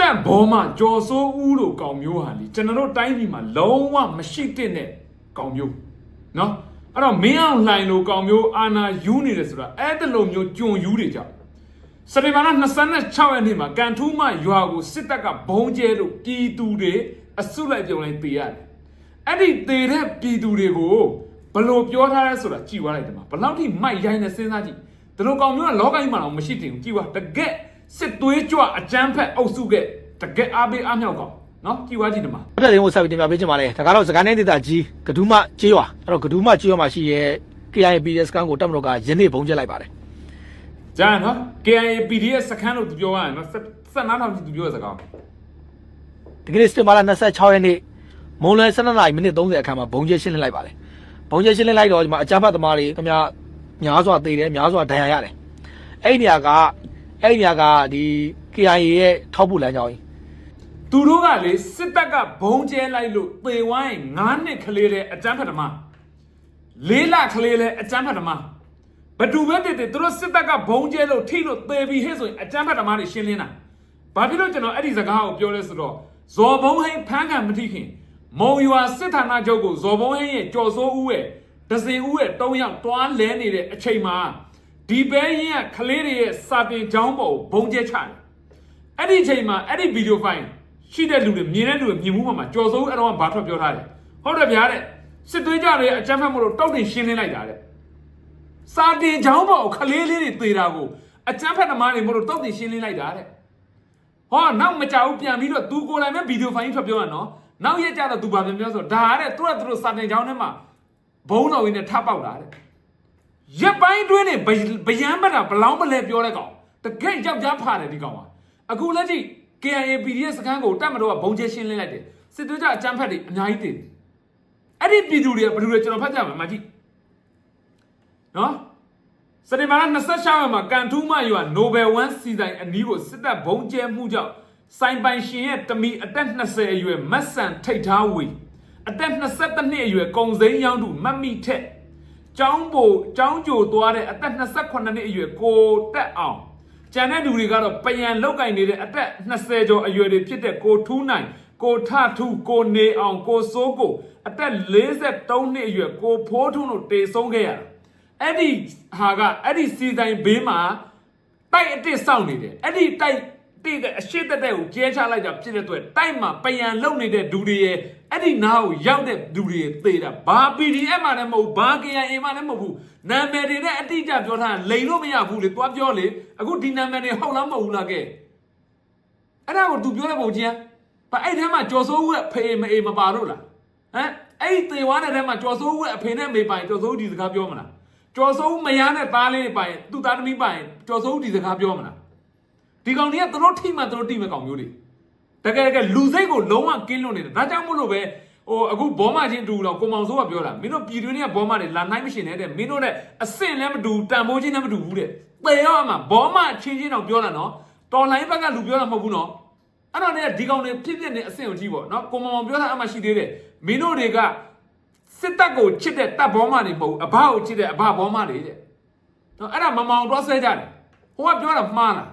တပ်ဘောမှာကြော်စိုးဦးလို့ကောင်မျိုးဟာလေကျွန်တော်တို့တိုင်းပြည်မှာလုံးဝမရှိတဲ့နဲ့ကောင်မျိုးနော်အဲ့တော့မင်းအောင်လှိုင်လို့ကောင်မျိုးအာနာယူနေတယ်ဆိုတာအဲ့ဒါလိုမျိုးကြုံယူတွေကြောင့်စတေဘာလ26ရက်နေ့မှာကန်ထူးမရွာကိုစစ်တပ်ကဘုံကျဲလို့ပြည်သူတွေအစုလိုက်ပြုံလိုက်တေရတယ်အဲ့ဒီတေတဲ့ပြည်သူတွေကိုဘလို့ပြောထားလဲဆိုတာကြည်သွားလိုက်တယ်မှာဘလောက်ထိမိုက်ရိုင်းနေစဉ်းစားကြည့်ဒီလိုကောင်မျိုးကလောကကြီးမှာတော့မရှိတင်ဘူးကြည်သွားတကက် စစ်သွေးကြွအကြမ်းဖက်အုပ်စုကတကက်အားပေးအားမြောက်ကောင်နော်ကြည်သွားကြည့်တယ်မှာအဲ့ဒါလေးကိုဆက်ပြီးတင်ပြပေးချင်ပါတယ်ဒါကတော့စကိုင်းတိုင်းဒေသကြီးကဒူးမကျေးရွာအဲ့တော့ကဒူးမကျေးရွာမှာရှိရဲ့ KIA BDS ကန်ကိုတက်မတော်ကယနေ့ဘုံကျက်လိုက်ပါတယ်ဂျာနော် KIA PDF စခန်းလို့သူပြောရရင်နော်ဆက်နားထောင်ကြည့်သူပြောတဲ့စကားဒီကနေ့စတင်မာလာ26ရက်နေ့မုံလွယ်12နာရီမိနစ်30အခါမှာဘုံကျက်ရှင်းလင်းလိုက်ပါတယ်ဘုံကျက်ရှင်းလင်းလိုက်တော့ဒီမှာအကြမ်းဖက်သမားတွေခင်ဗျာများစွာသေတယ်များစွာဒဏ်ရာရတယ်အဲ့ဒီနေရာက အဲ့ဒီနေရာကဒီ KIA ရဲ့ထောက်ပို့လမ်းကြောင်းကြီးသူတို့ကလေစစ်တပ်ကဘုံကျဲလိုက်လို့သေဝိုင်း9နှစ်ကလေးတဲ့အကြမ်းဖက်သမားလေးလကလေးလည်းအကြမ်းဖက်သမားဘသူပဲတည်တည်သူတို့စစ်တပ်ကဘုံကျဲလို့ထိလို့သေပြီဟဲ့ဆိုရင်အကြမ်းဖက်သမားတွေရှင်းလင်းတာဘာဖြစ်လို့ကျွန်တော်အဲ့ဒီစကားကိုပြောလဲဆိုတော့ဇော်ဘုံဟိန်းဖမ်းခံမထိခင်မုံရွာစစ်ဌာနချုပ်ကိုဇော်ဘုံဟိန်းရဲ့ကြော်စိုးဦးရဲ့ဒဇင်ဦးရဲ့၃ယောက်တွားလဲနေတဲ့အချိန်မှာ ဒီပဲရင်ကကလေးတွေရဲ့စာတင်ကြောင်းပေါ်ကိုဘုံကျဲချတယ်အဲ့ဒီအချိန်မှာအဲ့ဒီဗီဒီယိုဖိုင်ရှိတဲ့လူတွေမြင်တဲ့လူတွေမြင်မှုမှာမှာကြော်စိုးအဲ့တော့ကဘာထွက်ပြောထားတယ်ဟုတ်တယ်ဗျာတဲ့စစ်သွေးကြတွေအကြမ်းဖက်မှုလို့တောက်တင်ရှင်းလင်းလိုက်တာတဲ့စာတင်ချောင်းပေါ်ကိုခလေးလေးတွေသေတာကိုအကြမ်းဖက်သမားတွေမို့လို့တောက်တင်ရှင်းလင်းလိုက်တာတဲ့ဟောနောက်မကြောက်ဘူးပြန်ပြီးတော့သူကိုယ်တိုင်ပဲဗီဒီယိုဖိုင်ကြီးထွက်ပြောရနော်နောက်ရက်ကျတော့သူဘာပြန်ပြောဆိုတော့ဒါကတဲ့သူကသူတို့စာတင်ချောင်းထဲမှာဘုံတော်ရင်းနဲ့ထပ်ပေါက်တာတဲ့ ရက်ပိုင်းတွင်းနေဗယံပတာဘလောင်းပလဲပြောတဲ့ကောင်တကယ်ယောက်ျားဖာတယ်ဒီကောင်ကအခုလက်ရှိ KIA PDF စခန်းကိုတက်မတော်ကဘုံကျဲရှင်းလင်းလိုက်တယ်စစ်သွေးကြအကြမ်းဖက်တွေအများကြီးတည်တယ်အဲ့ဒီပြည်သူတွေကဘယ်လိုလဲကျွန်တော်ဖတ်ကြမှာမကြည့်နော်စတေမာလာ26ရက်မှာကန်ထူးမရွာ Nobel 1စီဆိုင်အနီးကိုစစ်တပ်ဘုံကျဲမှုကြောင့်စိုင်ပိုင်ရှင်ရဲ့တမီအသက်20အရွယ်မတ်ဆန်ထိတ်ထားဝေအသက်22နှစ်အရွယ်ကုံစိမ်းရောင်းသူမတ်မိထက် ကျောင်းပိုကျောင်းကြိုသွားတဲ့အသက်28နှစ်အရွယ်ကိုတက်အောင်ကျန်တဲ့လူတွေကတော့ပယံလောက်ကင်နေတဲ့အသက်20ကျော်အရွယ်တွေဖြစ်တဲ့ကိုထူးနိုင်ကိုထထူးကိုနေအောင်ကိုစိုးကိုအသက်43နှစ်အရွယ်ကိုဖိုးထုံးတို့တေဆုံးခဲ့ရတာအဲ့ဒီဟာကအဲ့ဒီစီတိုင်းဘေးမှာတိုက်အစ်စ်စောင့်နေတယ်အဲ့ဒီတိုက်တိကအရှိတက်တဲ့ကိုကျဲချလိုက်တာဖြစ်တဲ့အတွက်တိုက်မှာပယံလုံနေတဲ့ဒူတွေရဲ့ အဲ့ဒီနားကိုရောက်တဲ့ဒူတွေရဲ့သေတာဘာ PDF မှလည်းမဟုတ်ဘူးဘာ KIA မှလည်းမဟုတ်ဘူးနာမည်တွေနဲ့အတိအကျပြောထားတာလိန်လို့မရဘူးလေသွားပြောလေအခုဒီနာမည်တွေဟုတ်လားမဟုတ်ဘူးလားကဲအဲ့ဒါကို तू ပြောတဲ့ပုံချင်းဘာအဲ့ထဲမှာကြော်စိုးဦးရဲ့ဖေမအေမပါတော့လားဟမ်အဲ့ဒီသေဝါတဲ့ထဲမှာကြော်စိုးဦးရဲ့အဖေနဲ့မေပိုင်ကြော်စိုးဦးဒီစကားပြောမလားကြော်စိုးဦးမယားနဲ့သားလေးတွေပိုင်သူ့သားသမီးပိုင်ကြော်စိုးဦးဒီစကားပြောမလားဒီကောင်တွေကသူတို့ထိမှသူတို့တိမဲ့ကောင်မျိုးတွေ တကယ်တကယ်လူစိတ်ကိုလုံးဝကင်းလွတ်နေတယ်ဒါကြောင့်မို့လို့ပဲဟိုအခုဘောမချင်းတူတော့ကိုမောင်စိုးကပြောတာမင်းတို့ပြည်တွင်းတွေကဘောမတွေလာနိုင်မရှင်နဲ့တဲ့မင်းတို့နဲ့အဆင့်လည်းမတူတန်ဖိုးချင်းလည်းမတူဘူးတဲ့သေရောအမှဘောမချင်းချင်းတော့ပြောတာနော်တော်လိုင်းဘက်ကလူပြောတာမဟုတ်ဘူးနော်အဲ့တော့ねဒီကောင်တွေဖြစ်ဖြစ်နေအဆင့်ကိုကြည့်ပေါ့နော်ကိုမောင်ပြောတာအမှရှိသေးတယ်မင်းတို့တွေကစစ်တပ်ကိုချစ်တဲ့တပ်ဘောမတွေမဟုတ်ဘူးအဘကိုချစ်တဲ့အဘဘောမတွေတဲ့နော်အဲ့ဒါမမောင်တော့ဆွဲကြတယ်ဟိုကပြောတာမှားလား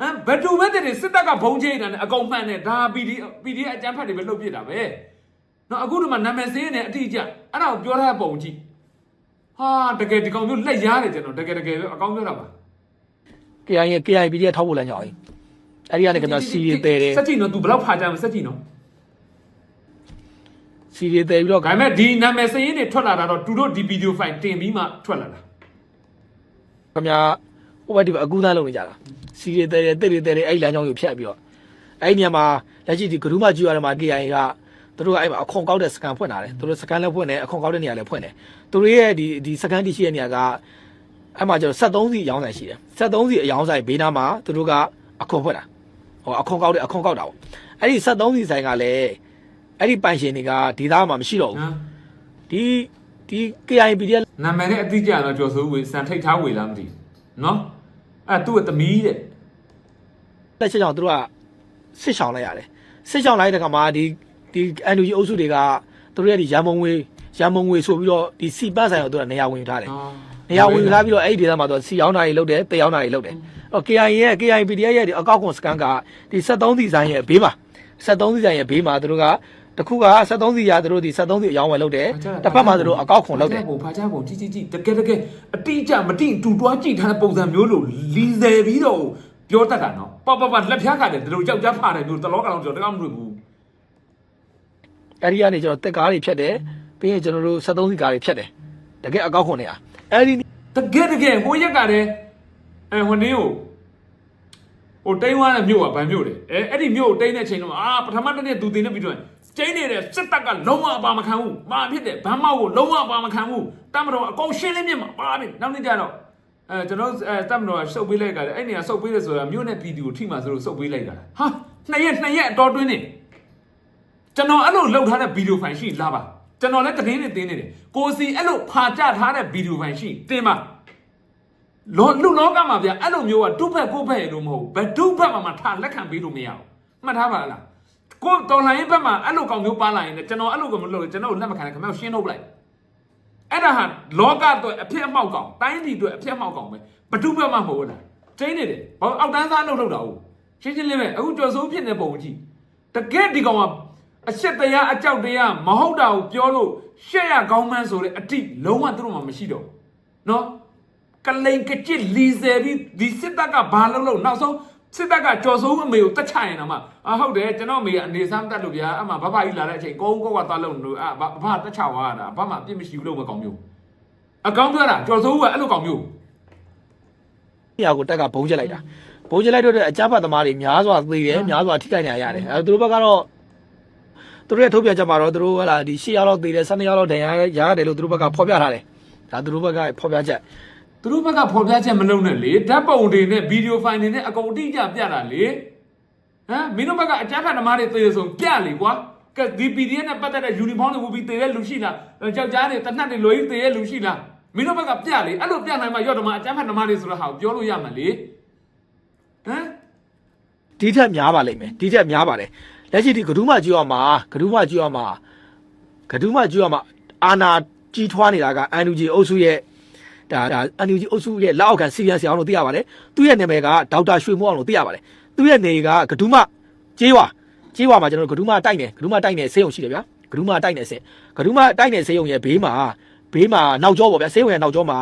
ဟမ်ဘယ်သူပဲတည်းစစ်တပ်ကဘုံချိတ်တာနဲ့အကုန်မှန်တယ်ဒါ PD PD အကြမ်းဖက်တွေပဲလှုပ်ပြစ်တာပဲနော်အခုဒီမှာနာမည်စင်းနေအတိအကျအဲ့ဒါကိုပြောထားတဲ့ပုံကြည့်ဟာတကယ်ဒီကောင်မျိုးလက်ရားတယ်ကျွန်တော်တကယ်တကယ်ပဲအကောင်းပြောတာပါ KIA ရဲ့ KIA BDS ထောက်ပို့လမ်းကြောင်းကြီးအဲ့ဒီကနေခင်ဗျာစီရီတဲတယ်စက်ကြည့်နော် तू ဘယ်လောက်ဖာကြမ်းစက်ကြည့်နော်စီရီတဲပြီးတော့ဒါပေမဲ့ဒီနာမည်စင်းတွေထွက်လာတာတော့သူတို့ဒီဗီဒီယိုဖိုင်တင်ပြီးမှထွက်လာတာခင်ဗျာဟိုဘက်ဒီဘက်အကူသားလုပ်နေကြတာ စီရီတဲတယ်တစ်ရီတဲတယ်အဲ့ဒီလမ်းကြောင်းကိုဖြတ်ပြီးတော့အဲ့ဒီနေရာမှာလက်ရှိဒီဂရုမကျူရတဲ့မှာ KIA ကသူတို့ကအဲ့မှာအခွန်ကောက်တဲ့စကန်ဖွင့်လာတယ်သူတို့စကန်လည်းဖွင့်တယ်အခွန်ကောက်တဲ့နေရာလည်းဖွင့်တယ်သူတို့ရဲ့ဒီဒီစကန်တီရှိတဲ့နေရာကအဲ့မှာကျတော့73စီအယောင်းဆိုင်ရှိတယ်73စီအယောင်းဆိုင်ဘေးနားမှာသူတို့ကအခွန်ဖွင့်တာဟောအခွန်ကောက်တဲ့အခွန်ကောက်တာပေါ့အဲ့ဒီ73စီဆိုင်ကလည်းအဲ့ဒီပိုင်ရှင်တွေကဒေသမှာမရှိတော့ဘူးနော်ဒီဒီ KIB တဲ့နာမည်နဲ့အတိအကျတော့ကျော်စိုးဝေစံထိတ်ထားဝေလားမသိဘူးနော် အဲ့သူ့ရဲ့သမီးတဲ့လက်ချက်ကြောင့်သူတို့ကစစ်ဆောင်လိုက်ရတယ်စစ်ဆောင်လိုက်တဲ့ခါမှာဒီဒီ NUG အုပ်စုတွေကသူတို့ရဲ့ဒီရန်မုံငွေရန်မုံငွေဆိုပြီးတော့ဒီစီပတ်ဆိုင်ကိုသူကနေရာဝင်ယူထားတယ်အာနေရာဝင်ယူထားပြီးတော့အဲ့ဒီဒေသမှာသူကစီရောင်းတာတွေလုပ်တယ်တေးရောင်းတာတွေလုပ်တယ်တော့ KIA ရဲ့ KIA PDF ရဲ့ဒီအကောက်ခွန်စကန်ကဒီ73စီဆိုင်ရဲ့ဘေးမှာ73စီဆိုင်ရဲ့ဘေးမှာသူတို့က တခုက73စီရသူတို့ဒီ73စီအယောင်းဝယ်လုပ်တယ်တစ်ဖက်မှာသူတို့အကောက်ခွန်လုပ်တယ်ပုံဖာချပုံကြီးကြီးကြီးတကယ်တကယ်အတိအကျမတိတူတွားကြည့်ထားတဲ့ပုံစံမျိုးလို့လီဆယ်ပြီးတော့ပြောတတ်တာနော်ပပပလက်ဖျားကလည်းဒီလိုကြောက်ကြဖားတယ်မျိုးတလောကောင်ကျွန်တော်တကမတွေ့ဘူးအဲ့ဒီကနေကျွန်တော်တက်ကားတွေဖြတ်တယ်ပြီးရင်ကျွန်တော်တို့73စီကားတွေဖြတ်တယ်တကယ်အကောက်ခွန်တွေอ่ะအဲ့ဒီတကယ်တကယ်ဟိုရက်ကလည်းအဲဟိုနေ့ကိုဟိုတိန်းဝါတဲ့မြို့ကဗန်မြို့တယ်အဲအဲ့ဒီမြို့ကိုတိန်းတဲ့အချိန်တော့အာပထမတစ်နေ့သူတင်နေပြီးတော့ ကျင်းနေတဲ့စစ်တပ်ကလုံးဝအပါမခံဘူးမာဖြစ်တယ်ဗမ်းမောက်ကိုလုံးဝအပါမခံဘူးတမတော်အကုန်ရှင်းလင်းမြစ်မှာပါပြီနောက်နေ့ကျတော့အဲကျွန်တော်အဲတမတော်ကစုပ်ပေးလိုက်ကြတယ်အဲ့နေကစုပ်ပေးတယ်ဆိုတာမြို့နဲ့ပြည်သူကိုထိမှဆိုလို့စုပ်ပေးလိုက်တာဟာနှစ်ရက်နှစ်ရက်အတော်တွင်းနေကျွန်တော်အဲ့လိုလှုပ်ထားတဲ့ဗီဒီယိုဖိုင်ရှိလားပါကျွန်တော်လည်းသတင်းတွေတင်းနေတယ်ကိုစီအဲ့လိုဖာကြထားတဲ့ဗီဒီယိုဖိုင်ရှိတင်ပါလောလူလောကမှာဗျအဲ့လိုမျိုးကတုဖက်ကိုဖက်ရလို့မဟုတ်ဘယ်တုဖက်မှာမှထားလက်ခံပေးလို့မရဘူးမှတ်ထားပါလား ကိုတော်လိုင်းဘက်မှာအဲ့လိုကောင်မျိုးပါလာရင်လည်းကျွန်တော်အဲ့လိုကမလုပ်လို့ကျွန်တော်လက်မခံနဲ့ခင်ဗျားရှင်းထုတ်ပလိုက်အဲ့ဒါဟာလောကအတွက်အဖြစ်အမှောက်ကောင်တိုင်းပြည်အတွက်အဖြစ်အမှောက်ကောင်ပဲဘတုဖက်မှာမဟုတ်လားကျင်းနေတယ်ဘာအောက်တန်းစားလုပ်ထုတ်တာဟုတ်ရှင်းရှင်းလေးပဲအခုကြော်စိုးဖြစ်နေပုံကြည့်တကယ်ဒီကောင်ကအရှက်တရားအကြောက်တရားမဟုတ်တာကိုပြောလို့ရှက်ရကောင်းမှန်းဆိုတဲ့အတိလုံးဝသူတို့မှမရှိတော့ဘူးနော်ကလိန်ကကြစ်လီဆယ်ပြီးဒီစစ်တပ်ကဘာလုပ်လို့နောက်ဆုံး စစ်တပ်ကကြော်စိုးအမေကိုတက်ချရင်တော့မှအာဟုတ်တယ်ကျွန်တော်အမေကအနေဆန်းတက်လို့ဗျာအမှဘဘကြီးလာတဲ့အချိန်ကုန်းကောက်ကသွားလို့လို့အာဘဘတက်ချဝါတာဘာမှအပြစ်မရှိဘူးလို့မကောင်မျိုးအကောင်ပြောတာကြော်စိုးကအဲ့လိုကောင်မျိုးနေရာကိုတက်ကဘုံကျက်လိုက်တာဘုံကျက်လိုက်တော့တဲ့အကြမ်းဖက်သမားတွေများစွာသေတယ်များစွာထိခိုက်နေရတယ်အဲသူတို့ဘက်ကတော့သူတို့ရဲ့ထုတ်ပြချက်မှာတော့သူတို့ဟလာဒီ10ရောက်လောက်သေတယ်12ရောက်လောက်ဒဏ်ရာရတယ်လို့သူတို့ဘက်ကဖော်ပြထားတယ်ဒါသူတို့ဘက်ကဖော်ပြချက် သူတို့ဘက်ကဖော်ပြချက်မလုပ်နဲ့လေဓာတ်ပုံတွေနဲ့ဗီဒီယိုဖိုင်တွေနဲ့အကုန်အတိအကျပြတာလေဟမ်မင်းတို့ဘက်ကအကြမ်းဖက်သမားတွေသေရဆိုပြလေကွာကဲဒီ PDF နဲ့ပတ်သက်တဲ့ uniform တွေဝတ်ပြီးသေတဲ့လူရှိလားကြောက်ကြားတွေတနတ်တွေလွယ်ကြီးသေတဲ့လူရှိလားမင်းတို့ဘက်ကပြလေအဲ့လိုပြနိုင်မှရော့တော့မှအကြမ်းဖက်သမားတွေဆိုတော့ဟာကိုပြောလို့ရမှာလေဟမ်ဒီထက်များပါလိမ့်မယ်ဒီထက်များပါတယ်လက်ရှိဒီဂဒူးမကြီးရမှာဂဒူးမကြီးရမှာဂဒူးမကြီးရမှာအာနာကြီးထွားနေတာကအန်ယူဂျီအုပ်စုရဲ့ ဒါဒါအန်ယူဂျီအုပ်စုရဲ့လက်အောက်ခံစီရီယန်စီအောင်လို့သိရပါတယ်သူ့ရဲ့နာမည်ကဒေါက်တာရွှေမိုးအောင်လို့သိရပါတယ်သူ့ရဲ့နေကဂဒူးမကျေးဝါကျေးဝါမှာကျွန်တော်တို့ဂဒူးမတိုက်နေဂဒူးမတိုက်နေဆေးရုံရှိတယ်ဗျာဂဒူးမတိုက်နေဆေးဂဒူးမတိုက်နေဆေးရုံရဲ့ဘေးမှာဘေးမှာနောက်ကျောပေါ့ဗျာဆေးရုံရဲ့နောက်ကျောမှာ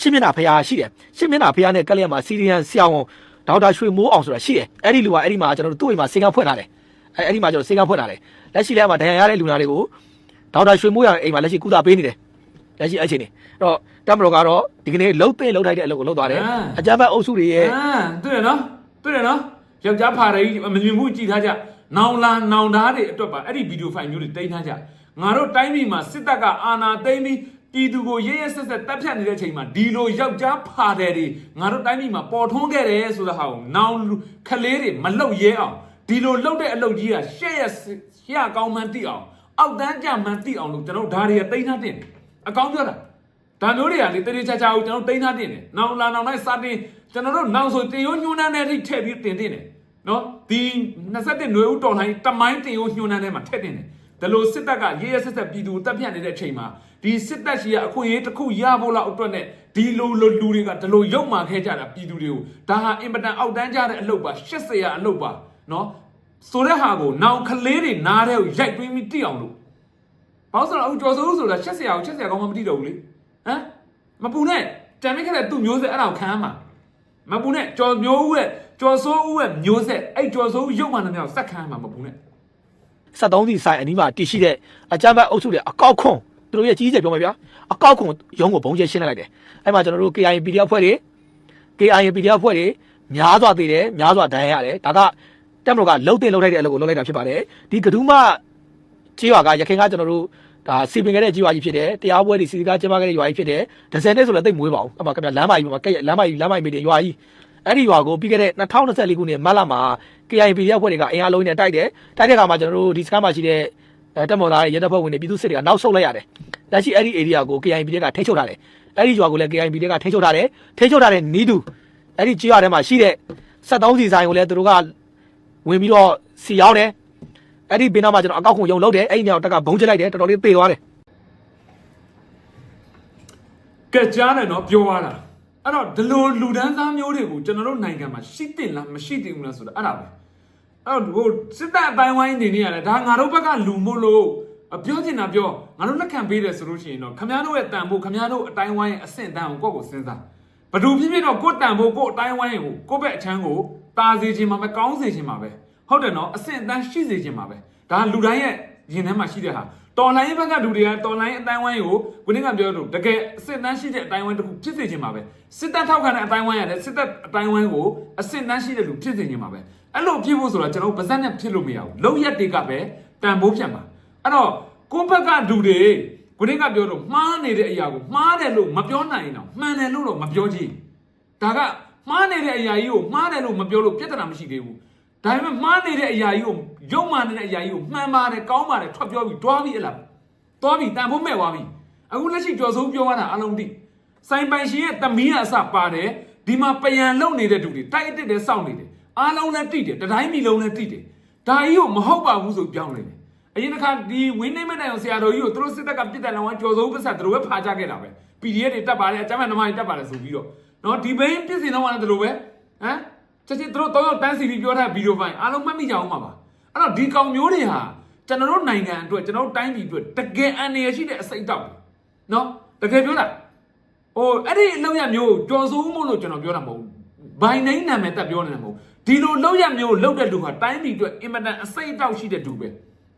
ရှင်းမျက်နှာဖျားရှိတယ်ရှင်းမျက်နှာဖျားနဲ့ကက်လျက်မှာစီရီယန်စီအောင်ဒေါက်တာရွှေမိုးအောင်ဆိုတာရှိတယ်အဲ့ဒီလူကအဲ့ဒီမှာကျွန်တော်တို့သူ့အိမ်မှာစေကန်းဖွင့်ထားတယ်အဲ့အဲ့ဒီမှာကျွန်တော်စေကန်းဖွင့်ထားတယ်လက်ရှိလဲမှာဒဏ်ရာရတဲ့လူနာတွေကိုဒေါက်တာရွှေမိုးရအိမ်မှာလက်ရှိကုသပေးနေတယ် လက်ရှိအချိန်နေအဲ့တော့တမတော်ကတော့ဒီကနေ့လှုပ်သိလှုပ်ထိုက်တဲ့အလုပ်ကိုလုပ်သွားတယ်အကြမ်းဖက်အုပ်စုတွေရဲ့အာတွေ့တယ်နော်တွေ့တယ်နော်ယောက်ျားဖာတွေကြီးမမြင်ဘူးကြည်ထားကြနောင်လာနောင်သားတွေအတွက်ပါအဲ့ဒီဗီဒီယိုဖိုင်မျိုးတွေတင်ထားကြငါတို့တိုင်းပြည်မှာစစ်တပ်ကအာဏာသိမ်းပြီးပြည်သူကိုရဲရဲဆက်ဆက်တပ်ဖြတ်နေတဲ့အချိန်မှာဒီလိုယောက်ျားဖာတယ်တွေငါတို့တိုင်းပြည်မှာပေါ်ထွန်းခဲ့တယ်ဆိုတဲ့ဟာကိုနောင်လူခလေးတွေမလုတ်ရဲအောင်ဒီလိုလုတ်တဲ့အလုပ်ကြီးကရှက်ရရကောင်းမှန်းသိအောင်အောက်တန်းကြမှန်းသိအောင်လို့ကျွန်တော်ဒါတွေကတင်ထားတင်တယ် အကောင်းပြောတာဒါမျိုးတွေကလေတရေချာချာကိုကျွန်တော်တိန်းထားတင်တယ်။နောက်လာနောက်လိုက်စတင်ကျွန်တော်တို့နောက်ဆိုတင်ရိုးညှိုးနှမ်းတဲ့ထိထည့်ပြီးတင်တင်တယ်။နော်ဒီ27ຫນွေဦးတော်လှန်တမိုင်းတင်ရိုးညှိုးနှမ်းတဲ့မှာထည့်တင်တယ်။ဒါလို့စစ်တပ်ကရေးရဆက်ဆက်ပြည်သူတပ်ဖြတ်နေတဲ့အချိန်မှာဒီစစ်တပ်ရှိရအခွင့်အရေးတစ်ခုရဖို့လောက်အတွက်နဲ့ဒီလိုလိုလူတွေကဒီလိုရုပ်မာခဲ့ကြတာပြည်သူတွေကိုဒါဟာအင်ပတန်အောက်တန်းကြတဲ့အလုပ်ပါ80ရအလုပ်ပါနော်ဆိုတဲ့ဟာကိုနောင်ကလေးတွေနားတဲ့ကိုရိုက်သွင်းပြီးတိအောင်လို့ ဘာလို့ဆိုတော့အခုကျော်စိုးဆိုတာချက်စရာကိုချက်စရာကောင်းမှမသိတော့ဘူးလေဟမ်မပူနဲ့တန်မိခဲ့တဲ့သူ့မျိုးဆက်အဲ့ဒါကိုခံရမှာမပူနဲ့ကျော်မျိုးဦးရဲ့ကျော်စိုးဦးရဲ့မျိုးဆက်အဲ့ကျော်စိုးဦးရုပ်မှန်တဲ့မြောက်စက်ခံရမှာမပူနဲ့73စီဆိုင်အနီးမှာတည်ရှိတဲ့အကြမ်းဖက်အုပ်စုတွေအကောက်ခွန်သူတို့ရဲ့ကြီးကြီးပြောမှာဗျာအကောက်ခွန်ရုံးကိုဘုံကျဲရှင်းလိုက်တယ်အဲ့မှာကျွန်တော်တို့ KIA PDF ဖွဲ့တွေ KIA PDF ဖွဲ့တွေများစွာသေးတယ်များစွာဒဏ်ရာရတယ်ဒါကတက်မလို့ကလှုပ်တင်လှုပ်ထိုက်တဲ့အလုပ်ကိုလုပ်လိုက်တာဖြစ်ပါတယ်ဒီကဒူးမကြေးရွာကရခိုင်ကကျွန်တော်တို့ ဒါစီပင်ခဲ့တဲ့ကြေးရွာကြီးဖြစ်တယ်တရားပွဲတွေစီကားကျင်းပခဲ့တဲ့ရွာကြီးဖြစ်တယ်ဒဇယ်နဲ့ဆိုလည်းတိတ်မွေးပါဘူးအမှခင်ဗျာလမ်းမကြီးမှာကဲလမ်းမကြီးလမ်းမကြီးမိတဲ့ရွာကြီးအဲ့ဒီရွာကိုပြီးခဲ့တဲ့2024ခုနှစ်မတ်လမှာ KIP ရပ်ဖွဲ့တွေကအင်အားလုံးနဲ့တိုက်တယ်တိုက်တဲ့အခါမှာကျွန်တော်တို့ဒီစကားမှာရှိတဲ့အဲတက်မော်သားရဲတပ်ဖွဲ့ဝင်တွေပြည်သူစစ်တွေကနောက်ဆုတ်လိုက်ရတယ်လက်ရှိအဲ့ဒီ area ကို KIP တွေကထိန်းချုပ်ထားတယ်အဲ့ဒီရွာကိုလည်း KIP တွေကထိန်းချုပ်ထားတယ်ထိန်းချုပ်ထားတဲ့နီးတူအဲ့ဒီကြေးရွာထဲမှာရှိတဲ့73စီဆိုင်ကိုလည်းသူတို့ကဝင်ပြီးတော့စီရောက်တယ် အဲ့ဒီဘေးနားမှာကျွန်တော်အကောက်ခုံယုံလုပ်တယ်အဲ့ဒီညောင်တက်ကဘုံကျလိုက်တယ်တော်တော်လေးသေသွားတယ်ကက်ကြားနဲ့နော်ပြောရတာအဲ့တော့ဒီလိုလူဒန်းစားမျိုးတွေကိုကျွန်တော်တို့နိုင်ငံမှာရှိတင်လားမရှိတင်ဘူးလားဆိုတာအဲ့ဒါပဲအဲ့တော့ဟိုစစ်တပ်အတိုင်းဝိုင်းနေနေရတယ်ဒါငါတို့ဘက်ကလူမို့လို့အပြောချင်တာပြောငါတို့လက်ခံပေးတယ်ဆိုလို့ရှိရင်တော့ခမ ्या တို့ရဲ့တန်ဖို့ခမ ्या တို့အတိုင်းဝိုင်းရဲ့အဆင့်တန်းကိုကိုယ့်ကိုစဉ်းစားဘဒူဖြစ်ဖြစ်တော့ကိုယ့်တန်ဖို့ကိုယ့်အတိုင်းဝိုင်းကိုကိုယ့်ဘက်အချမ်းကိုတာစေခြင်းမှာပဲကောင်းစေခြင်းမှာပဲ ဟုတ်တယ်နော်အဆင့်တန်းရှိစေခြင်းမှာပဲဒါလူတိုင်းရဲ့ရင်ထဲမှာရှိတဲ့ဟာတော်လိုင်းဘက်ကလူတွေကတော်လိုင်းအတိုင်းဝိုင်းကိုခုနကပြောလို့တကယ်အဆင့်တန်းရှိတဲ့အတိုင်းဝိုင်းတစ်ခုဖြစ်စေခြင်းမှာပဲစစ်တပ်ထောက်ခံတဲ့အတိုင်းဝိုင်းရတယ်စစ်တပ်အတိုင်းဝိုင်းကိုအဆင့်တန်းရှိတဲ့လူဖြစ်စေခြင်းမှာပဲအဲ့လိုဖြစ်ဖို့ဆိုတာကျွန်တော်တို့ပါဇက်နဲ့ဖြစ်လို့မရဘူးလုံရက်တွေကပဲတန်ဖိုးဖြတ်မှာအဲ့တော့ကိုယ့်ဘက်ကလူတွေခုနကပြောလို့မှားနေတဲ့အရာကိုမှားတယ်လို့မပြောနိုင်တော့မှန်တယ်လို့တော့မပြောကြည့်ဒါကမှားနေတဲ့အရာကြီးကိုမှားတယ်လို့မပြောလို့ပြဿနာမရှိသေးဘူး ဒါပေမဲ့မှားနေတဲ့အရာကြီးကိုယုံမှန်နေတဲ့အရာကြီးကိုမှန်ပါတယ်ကောင်းပါတယ်ထွက်ပြောပြီးတွားပြီးအဲ့လားသွားပြီတန်ဖို့မဲ့သွားပြီအခုလက်ရှိကြော်စိုးပြောရတာအလုံးတိစိုင်ပိုင်ရှင်ရဲ့တမီးကအစပါတယ်ဒီမှာပယံလုံနေတဲ့သူတွေတိုက်အစ်တဲ့စောင့်နေတယ်အားလုံးလည်းတိတယ်တတိုင်းမီလုံးလည်းတိတယ်ဒါကြီးကိုမဟုတ်ပါဘူးဆိုပြောင်းနေတယ်အရင်တစ်ခါဒီဝင်းနေမတဲ့အောင်ဆရာတော်ကြီးကိုသူတို့စစ်တပ်ကပြစ်တယ်လောကကြော်စိုးပစ္စသူတို့ပဲဖာကြခဲ့တာပဲ PDF တွေတက်ပါတယ်အကြမ်းဖက်သမားတွေတက်ပါတယ်ဆိုပြီးတော့နော်ဒီဘိန်းပြစ်စင်တော့ကလည်းသူတို့ပဲဟမ် ချက်ချင်းသူတို့တော့တန်းစီပြီးပြောထားဗီဒီယိုဖိုင်အားလုံးမှတ်မိကြအောင်ပါပါအဲ့တော့ဒီကောင်မျိုးတွေဟာကျွန်တော်တို့နိုင်ငံအတွက်ကျွန်တော်တို့တိုင်းပြည်အတွက်တကယ်အန္တရာယ်ရှိတဲ့အစိတ်တောက်နော်တကယ်ပြောတာဟိုအဲ့ဒီအလောက်ရမျိုးကိုကြော်စိုးမို့လို့ကျွန်တော်ပြောတာမဟုတ်ဘူးဘိုင်နိုင်နာမည်တက်ပြောနေတာမဟုတ်ဘူးဒီလိုလောက်ရမျိုးလောက်တဲ့လူဟာတိုင်းပြည်အတွက်အင်မတန်အစိတ်တောက်ရှိတဲ့သူပဲ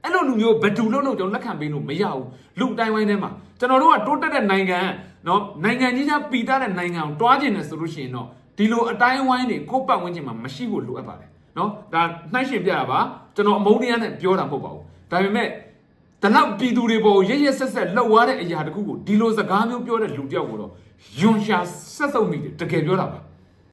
အဲ့လိုလူမျိုးဘယ်သူလို့လို့ကျွန်တော်လက်ခံပေးလို့မရဘူးလူတိုင်းဝိုင်းထဲမှာကျွန်တော်တို့ကတိုးတက်တဲ့နိုင်ငံနော်နိုင်ငံကြီးများပီတာတဲ့နိုင်ငံကိုတွားကျင်တယ်ဆိုလို့ရှိရင်တော့ ဒီလိုအတိုင်းဝိုင်းတွေကိုယ့်ပတ်ဝန်းကျင်မှာမရှိဖို့လိုအပ်ပါတယ်နော်ဒါနှိုင်းရှင်ပြရပါကျွန်တော်အမုန်းတရားနဲ့ပြောတာမဟုတ်ပါဘူးဒါပေမဲ့တလောက်ပြည်သူတွေပေါ်ရရဆက်ဆက်လှုပ်သွားတဲ့အရာတခုကိုဒီလိုစကားမျိုးပြောတဲ့လူတယောက်ကိုတော့ယွန်ရှာဆက်စုပ်မိတယ်တကယ်ပြောတာပါ